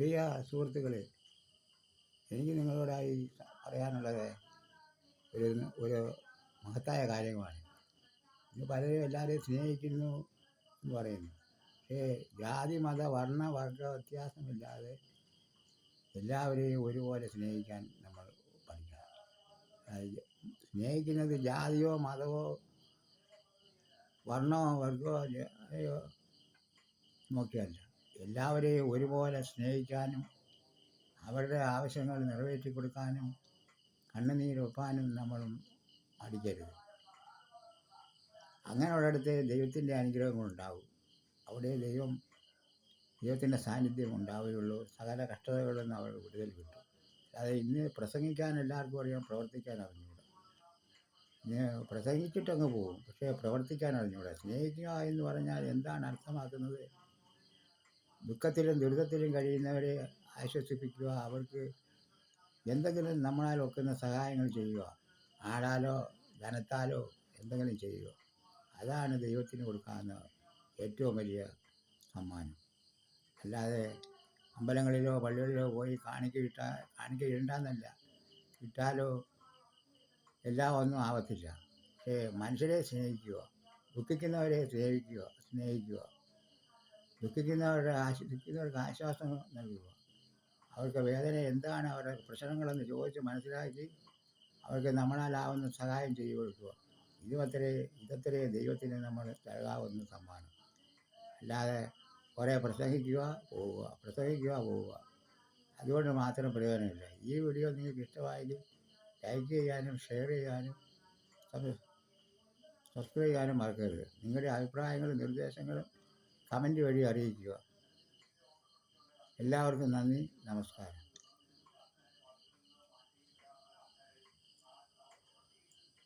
പ്രിയ സുഹൃത്തുക്കളെ എനിക്ക് നിങ്ങളോടായി പറയാനുള്ളത് ഒരു ഒരു മഹത്തായ കാര്യമാണ്. ഇന്ന് പലരും എല്ലാവരെയും സ്നേഹിക്കുന്നു എന്ന് പറയുന്നു. പക്ഷേ ജാതി മത വർണ വർഗ വ്യത്യാസമില്ലാതെ എല്ലാവരെയും ഒരുപോലെ സ്നേഹിക്കാൻ നമ്മൾ പഠിക്കണം. സ്നേഹിക്കുന്നത് ജാതിയോ മതമോ വർണമോ വർഗമോ നോക്കിയല്ല. എല്ലാവരെയും ഒരുപോലെ സ്നേഹിക്കാനും അവരുടെ ആവശ്യങ്ങൾ നിറവേറ്റി കൊടുക്കാനും കണ്ണുനീരൊപ്പാനും നമ്മൾ മടിക്കരുത്. അങ്ങനെയുള്ളിടത്ത് ദൈവത്തിന്റെ അനുഗ്രഹങ്ങളുണ്ടാവും. അവിടെ ദൈവം ദൈവത്തിന്റെ സാന്നിധ്യം ഉണ്ടാവുകയുള്ളൂ. സകല കഷ്ടതകളിൽ നിന്ന് അവർ വിടുതൽ കിട്ടും അത് ഇന്ന് പ്രസംഗിക്കാൻ എല്ലാവർക്കും അറിയാം പ്രവർത്തിക്കാൻ അറിഞ്ഞൂടാ ഇന്ന് പ്രസംഗിച്ചിട്ടങ്ങ് പോകും പക്ഷേ പ്രവർത്തിക്കാൻ അറിഞ്ഞൂടാ സ്നേഹിക്കുക എന്ന് പറഞ്ഞാൽ എന്താണ് അർത്ഥമാക്കുന്നത്? ദുഃഖത്തിലും ദുരിതത്തിലും കഴിയുന്നവരെ ആശ്വസിപ്പിക്കുക അവർക്ക് എന്തെങ്കിലും നമ്മളാൽ ഒക്കുന്ന സഹായങ്ങൾ ചെയ്യുക ആടാലോ ധനത്താലോ എന്തെങ്കിലും ചെയ്യുക. അതാണ് ദൈവത്തിന് കൊടുക്കാവുന്ന ഏറ്റവും വലിയ സമ്മാനം. അല്ലാതെ അമ്പലങ്ങളിലോ പള്ളികളിലോ പോയി കാണിക്ക കിട്ടാ കാണിക്ക ഇടണ്ടെന്നല്ല ഇട്ടാലോ എല്ലാം ഒന്നും ആവത്തില്ല. മനുഷ്യരെ സ്നേഹിക്കുക ദുഃഖിക്കുന്നവരെ സ്നേഹിക്കുക സ്നേഹിക്കുക. ദുഃഖിക്കുന്നവരുടെ ആശ ദുഃഖിക്കുന്നവർക്ക് ആശ്വാസം നൽകുക. അവർക്ക് വേദന എന്താണ്? അവരുടെ പ്രശ്നങ്ങളെന്ന് ചോദിച്ച് മനസ്സിലാക്കി അവർക്ക് നമ്മളാലാവുന്ന സഹായം ചെയ്തു കൊടുക്കുക. ഇതുമത്രേ ഇതത്രേ ദൈവത്തിന് നമ്മൾ നൽകാവുന്ന സമ്മാനം. അല്ലാതെ കുറേ പ്രസംഗിക്കുക പോവുക. പ്രസംഗിക്കുക പോവുക. അതുകൊണ്ട് മാത്രം പ്രയോജനമില്ല. ഈ വീഡിയോ നിങ്ങൾക്ക് ഇഷ്ടമായെങ്കിൽ ലൈക്ക് ചെയ്യാനും ഷെയർ ചെയ്യാനും സബ്സ്ക്രൈബ് ചെയ്യാനും മറക്കരുത്. നിങ്ങളുടെ അഭിപ്രായങ്ങളും നിർദ്ദേശങ്ങളും കമന്റ് വഴി അറിയിക്കുക. എല്ലാവർക്കും നന്ദി നമസ്കാരം.